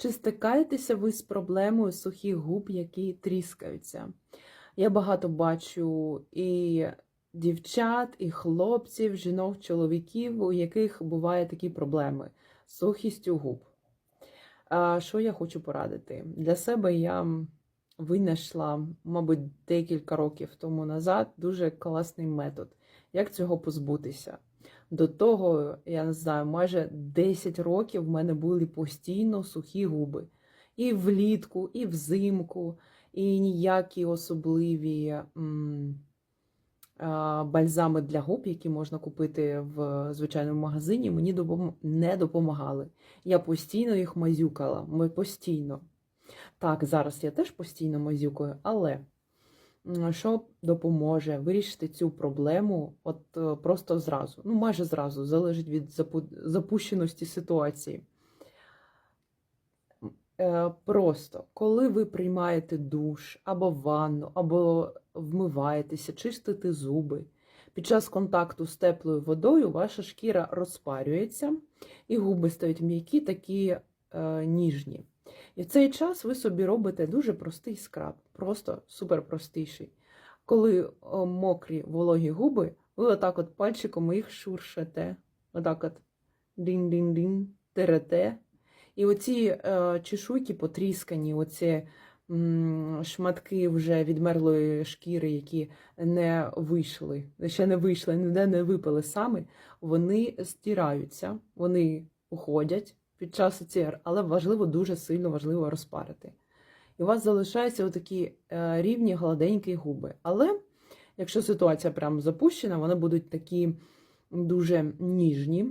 Чи стикаєтеся ви з проблемою сухих губ, які тріскаються? Я багато бачу і дівчат, і хлопців, жінок, чоловіків, у яких буває такі проблеми з сухістю губ. А що я хочу порадити? Для себе я винайшла, мабуть, декілька років тому назад дуже класний метод, як цього позбутися. До того, я не знаю, майже 10 років в мене були постійно сухі губи. І влітку, і взимку, і ніякі особливі м, а, бальзами для губ, які можна купити в звичайному магазині, мені допом- не допомагали. Я постійно їх мазюкала. Ми постійно. Так, зараз я теж постійно мазюкаю, але що допоможе вирішити цю проблему от е, просто зразу. Ну, майже зразу, залежить від запущеності ситуації. Е, Просто коли ви приймаєте душ або ванну, або вмиваєтеся, чистите зуби. Під час контакту з теплою водою ваша шкіра розпарюється, і губи стають м'які, такі е, ніжні. І в цей час ви собі робите дуже простий скраб, просто супер простіший. Коли о, мокрі вологі губи, ви отак от пальчиком їх шуршете, отак от дін-дін-дін, терете. І оці е, чешуйки потріскані, оці м, шматки вже відмерлої шкіри, які не вийшли, ще не вийшли, ніде не випали самі, вони стираються, вони уходять під час ЦР, але важливо, дуже сильно важливо розпарити. І у вас залишаються отакі е, рівні гладенькі губи. Але якщо ситуація прям запущена, вони будуть такі дуже ніжні,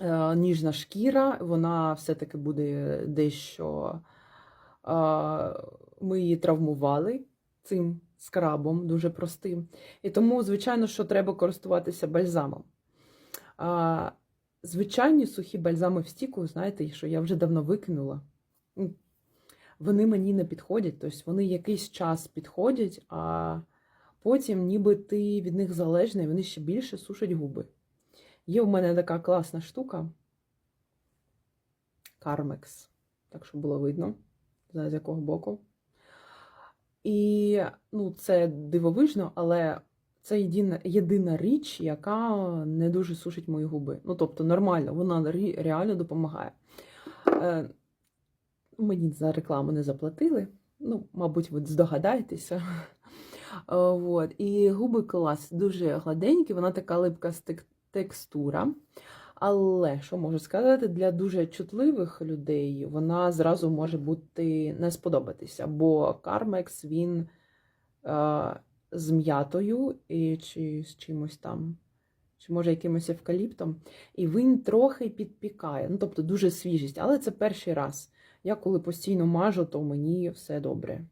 е, ніжна шкіра, вона все-таки буде дещо. е, Ми її травмували цим скрабом, дуже простим. І тому, звичайно, що треба користуватися бальзамом. Звичайні сухі бальзами в стіку, знаєте, що я вже давно викинула. Вони мені не підходять, тобто вони якийсь час підходять, а потім, ніби ти від них залежний, вони ще більше сушать губи. Є в мене така класна штука Carmex, так що було видно, з якого боку. І ну, це дивовижно, але це єдина, єдина річ, яка не дуже сушить мої губи. Ну, тобто, нормально, вона реально допомагає. Е, мені за рекламу не заплатили. Ну, мабуть, ви здогадаєтеся. Е, Вот. І губи клас, дуже гладенькі, вона така липка текстура. Але що можу сказати, для дуже чутливих людей вона зразу може бути не сподобатися, бо Carmex він е, з м'ятою і чи з чимось там, чи може якимось евкаліптом, і він трохи підпікає. Ну, тобто дуже свіжість, але це перший раз. Я коли постійно мажу, то мені все добре.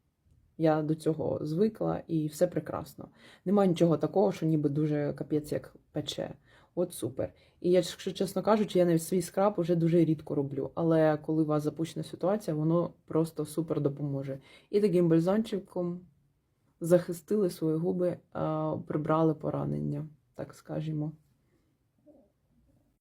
Я до цього звикла і все прекрасно. Немає нічого такого, що ніби дуже капець як пече. От супер. І я, якщо чесно кажучи, я навіть свій скраб вже дуже рідко роблю. Але коли у вас запущена ситуація, воно просто супер допоможе. І таким бальзончиком захистили свої губи, прибрали поранення, так скажімо.